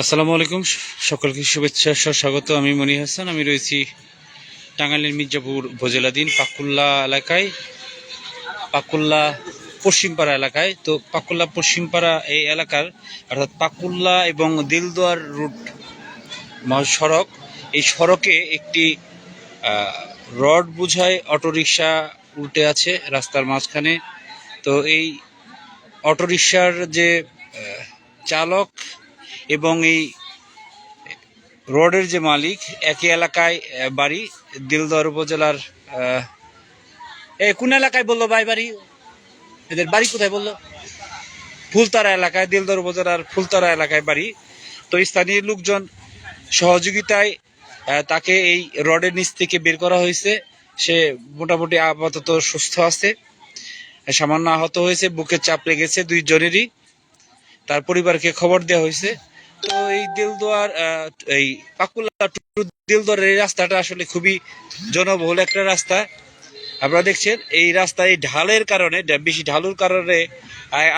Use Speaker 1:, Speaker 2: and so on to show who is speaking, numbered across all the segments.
Speaker 1: আসসালামু আলাইকুম। সকলকে শুভেচ্ছা স্বাগত। আমি মনি হাসান। আমি রয়েছি টাঙ্গাইলের মির্জাপুর উপজেলাধীন পাকুল্লা এলাকায়। পাকুল্লা পশ্চিমপাড়া এলাকায়। তো পাকুল্লা পশ্চিমপাড়া এই এলাকার, অর্থাৎ পাকুল্লা এবং দিলদুয়ার রুট সড়ক, এই সড়কে একটি রড বুঝায় অটোরিকশা উল্টে আছে রাস্তার মাঝখানে। তো এই অটোরিকশার যে চালক এবং এই রোডের যে মালিক, একই এলাকায় বাড়ি, দিলদর উপজেলার, এ কোন এলাকায় বলল ভাই বাড়ি? এদের বাড়ি কোথায় বলল? ফুলতারা এলাকায়, দিলদর উপজেলার ফুলতারা এলাকায় বাড়ি। তো স্থানীয় লোকজন সহযোগিতায় তাকে এই রডের নিচ থেকে বের করা হয়েছে। সে মোটামুটি আপাতত সুস্থ আছে। সামান্য আহত হয়েছে, বুকে চাপ লেগেছে দুইজনেরই তার পরিবারকে খবর দেওয়া হয়েছে। তো এই দিলদুয়ার এই পাকুলা টু দিলদুয়ারের এই রাস্তাটা আসলে খুবই জনবহুল একটা রাস্তা। আপনারা দেখছেন, এই রাস্তা এই ঢালের কারণে বেশি ঢালুর কারণে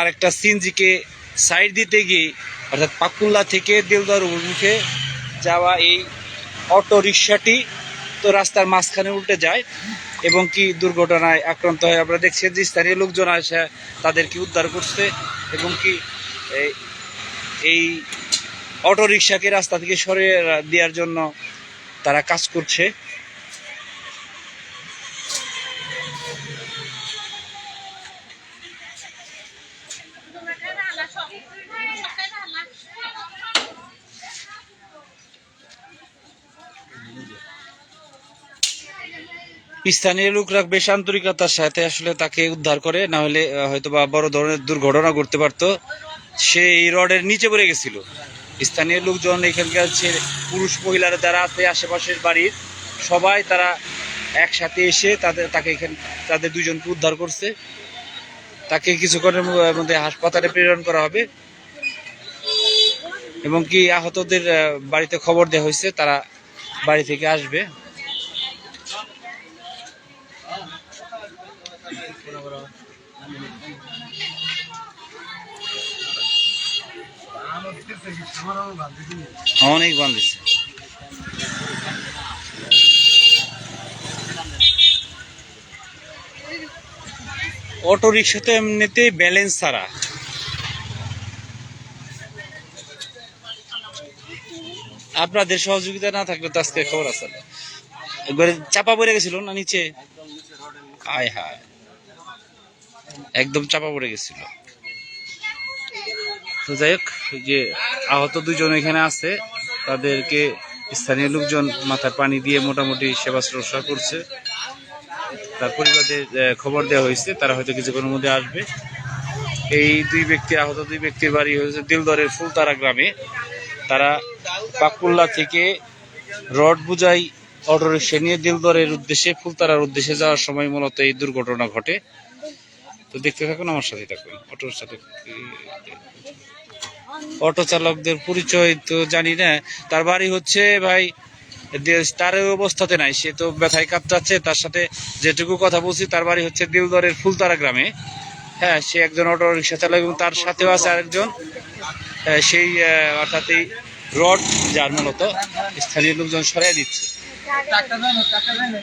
Speaker 1: আরেকটা সিনজিকে সাইড দিতে গিয়ে, অর্থাৎ পাকুল্লা থেকে দিলদুয়ার অভিমুখে যাওয়া এই অটো রিক্সাটি তো রাস্তার মাঝখানে উল্টে যায় এবং কি দুর্ঘটনায় আক্রান্ত হয়। আপনারা দেখছেন যে স্থানীয় লোকজন আসে, তাদেরকে উদ্ধার করছে এবং কি এই- এই অটো রিক্সাকে রাস্তা থেকে সরিয়ে দেওয়ার জন্য তারা কাজ করছে। স্থানীয় লোকরা বেশ আন্তরিকতার সাথে আসলে তাকে উদ্ধার করে, না হলে হয়তো বা বড় ধরনের দুর্ঘটনা ঘটতে পারতো। সে এই রডের নিচে পড়ে গেছিল। স্থানীয় লোকজন এখানকার যে পুরুষ মহিলারা যারা আছে আশেপাশের বাড়ির, সবাই তারা একসাথে এসে তাদের তাকে এখানে তাদের দুজনকে উদ্ধার করছে। তাকে কিছুক্ষণের মধ্যে হাসপাতালে প্রেরণ করা হবে। এবং কি আহতদের বাড়িতে খবর দেওয়া হয়েছে, তারা বাড়ি থেকে আসবে। অনেক বান্ধিছে। অটো রিক্সাতে এমনিতেই ব্যালেন্স ছাড়া। আপনাদের সহযোগিতা না থাকলে তো আজকে খবর আছে। একবারে চাপা পড়ে গেছিল না নিচে? আয় হায়। একদম চাপা পড়ে গেছিল। যাই হোক যে আহত দুজন এখানে আছে, তাদেরকে স্থানীয় লোকজন মাথার পানি দিয়ে মোটামুটি সেবা শুশ্রূষা করছে। তার পরিবারদের খবর দেওয়া হয়েছে, তারা হয়তো কিছুক্ষণের মধ্যে আসবে। এই দুই ব্যক্তি, আহত দুই ব্যক্তির বাড়ি হয়েছে দিলদরের ফুলতারা গ্রামে। তারা পাকুল্লা থেকে রড বুঝাই অটো রিক্সা নিয়ে দিলদরের উদ্দেশ্যে, ফুলতারার উদ্দেশ্যে যাওয়ার সময় মূলত এই দুর্ঘটনা ঘটে। তো দেখতে থাকুন আমার সাথে থাকুন। অটোর সাথে অটো চালকদের পরিচয় তো জানি না। তার বাড়ি হচ্ছে ভাই দে- তার অবস্থাতে নাই। সে তো ব্যথায় কাঁপতাচ্ছে তার সাথে যেটুকু কথা বলছি তার বাড়ি হচ্ছে দিলদরের ফুলতারা গ্রামে। হ্যাঁ সে একজন অটো রিক্সা চালক এবং তার সাথেও আছে আরেকজন। আহ, সেই অর্থাৎ এই রড যার মূলত স্থানীয় লোকজন সরাই দিচ্ছে।
Speaker 2: টাকা দেন টাকা দেন।